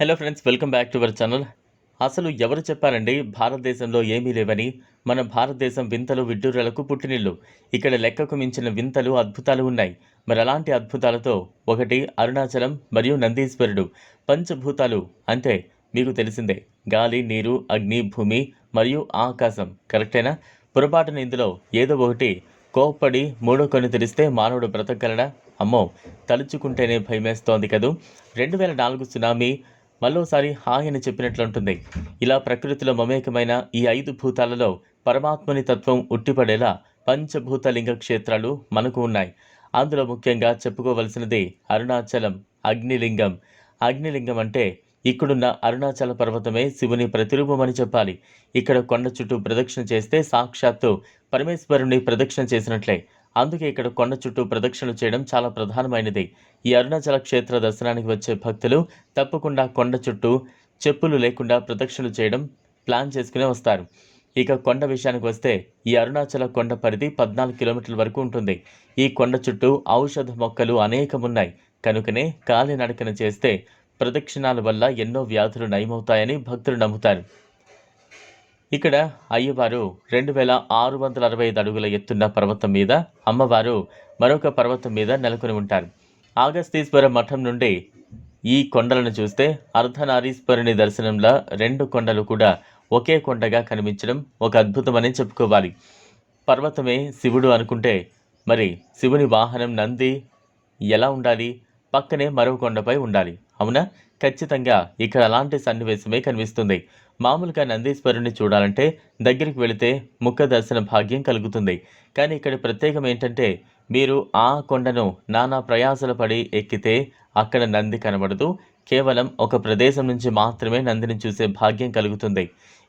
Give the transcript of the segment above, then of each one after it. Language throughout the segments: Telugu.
Hello friends welcome back to our channel అసలు ఎవరు చెప్పారండి భారతదేశంలో ఏమీ లేవని? మన భారతదేశం వింతలు విడ్డూరాలకు పుట్టినిల్లు. ఇక్కడ లెక్కకు మించిన వింతలు అద్భుతాలు ఉన్నాయి. మరి అలాంటి అద్భుతాలతో ఒకటి అరుణాచలం మరియు నందీశ్వరుడు. పంచభూతాలు అంటే మీకు తెలిసిందే. గాలి నీరు అగ్ని భూమి మరియు ఆకాశం. కరెక్టేనా? పొరపాటున ఇందులో ఏదో ఒకటి కోప్పడి మూడో కొన్ని తెరిస్తే మానవుడు బ్రతకగలడా? అమ్మో తలుచుకుంటేనే భయమేస్తోంది కదూ. రెండు వేల నాలుగు సునామీ మరోసారి హాయ్ అని చెప్పినట్లుంటుంది. ఇలా ప్రకృతిలో మమేకమైన ఈ ఐదు భూతాలలో పరమాత్మని తత్వం ఉట్టిపడేలా పంచభూత లింగ క్షేత్రాలు మనకు ఉన్నాయి. అందులో ముఖ్యంగా చెప్పుకోవలసినది అరుణాచలం అగ్నిలింగం. అగ్నిలింగం అంటే ఇక్కడున్న అరుణాచల పర్వతమే శివుని ప్రతిరూపమని చెప్పాలి. ఇక్కడ కొండ చుట్టూ ప్రదక్షిణ చేస్తే సాక్షాత్తు పరమేశ్వరుని ప్రదక్షిణ చేసినట్లే. అందుకే ఇక్కడ కొండ చుట్టూ ప్రదక్షిణలు చేయడం చాలా ప్రధానమైనది. ఈ అరుణాచల క్షేత్ర దర్శనానికి వచ్చే భక్తులు తప్పకుండా కొండ చుట్టూ చెప్పులు లేకుండా ప్రదక్షిణలు చేయడం ప్లాన్ చేసుకునే వస్తారు. ఇక కొండ విషయానికి వస్తే ఈ అరుణాచల కొండ పరిధి పద్నాలుగు కిలోమీటర్ల వరకు ఉంటుంది. ఈ కొండ చుట్టూ ఔషధ మొక్కలు అనేకమున్నాయి. కనుకనే కాలినడకన చేస్తే ప్రదక్షిణాల వల్ల ఎన్నో వ్యాధులు నయమవుతాయని భక్తులు నమ్ముతారు. ఇక్కడ అయ్యవారు రెండు వేల ఆరు వందల అరవై ఐదు అడుగుల ఎత్తున్న పర్వతం మీద అమ్మవారు మరొక పర్వతం మీద నెలకొని ఉంటారు. ఆగస్తీశ్వర మఠం నుండి ఈ కొండలను చూస్తే అర్ధనారీశ్వరుని దర్శనంలో రెండు కొండలు కూడా ఒకే కొండగా కనిపించడం ఒక అద్భుతమని చెప్పుకోవాలి. పర్వతమే శివుడు అనుకుంటే మరి శివుని వాహనం నంది ఎలా ఉండాలి? పక్కనే మరో కొండపై ఉండాలి. అవునా? ఖచ్చితంగా ఇక్కడ అలాంటి సన్నివేశమే కనిపిస్తుంది. మామూలుగా నందీశ్వరుని చూడాలంటే దగ్గరికి వెళితే ముఖ దర్శన భాగ్యం కలుగుతుంది. కానీ ఇక్కడ ప్రత్యేకం ఏంటంటే మీరు ఆ కొండను నానా ప్రయాసలు పడి ఎక్కితే అక్కడ నంది కనబడదు. కేవలం ఒక ప్రదేశం నుంచి మాత్రమే నందిని చూసే భాగ్యం కలుగుతుంది.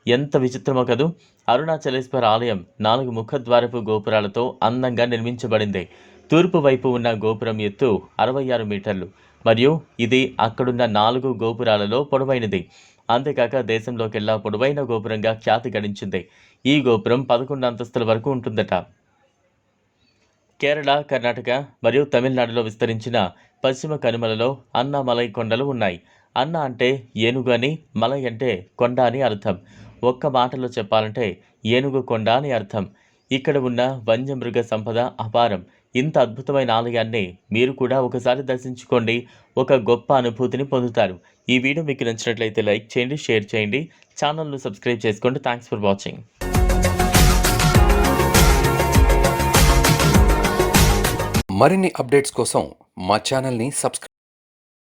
ఎంత విచిత్రమో కదూ! అరుణాచలేశ్వర ఆలయం నాలుగు ముఖద్వారపు గోపురాలతో అందంగా నిర్మించబడింది. తూర్పు వైపు ఉన్న గోపురం ఎత్తు అరవై ఆరు మీటర్లు. మరియు ఇది అక్కడున్న నాలుగు గోపురాలలో పొడవైనది. అంతేకాక దేశంలోకెల్లా పొడవైన గోపురంగా ఖ్యాతి గడించింది. ఈ గోపురం పదకొండు అంతస్తుల వరకు ఉంటుందట. కేరళ కర్ణాటక మరియు తమిళనాడులో విస్తరించిన పశ్చిమ కనుమలలో అన్నామలై కొండలు ఉన్నాయి. అన్న అంటే ఏనుగు అని మలై అంటే కొండ అని అర్థం. ఒక్క మాటలో చెప్పాలంటే ఏనుగు కొండ అని అర్థం. ఇక్కడ ఉన్న వన్యమృగ సంపద అపారం. ఇంత అద్భుతమైన ఆలయాన్ని మీరు కూడా ఒకసారి దర్శించుకోండి. ఒక గొప్ప అనుభూతిని పొందుతారు. ఈ వీడియో మీకు నచ్చినట్లయితే లైక్ చేయండి షేర్ చేయండి. ఛానల్ను సబ్స్క్రైబ్ చేసుకోండి. Thanks for watching. మరిన్ని అప్డేట్స్ కోసం మా ఛానల్ని సబ్స్క్రైబ్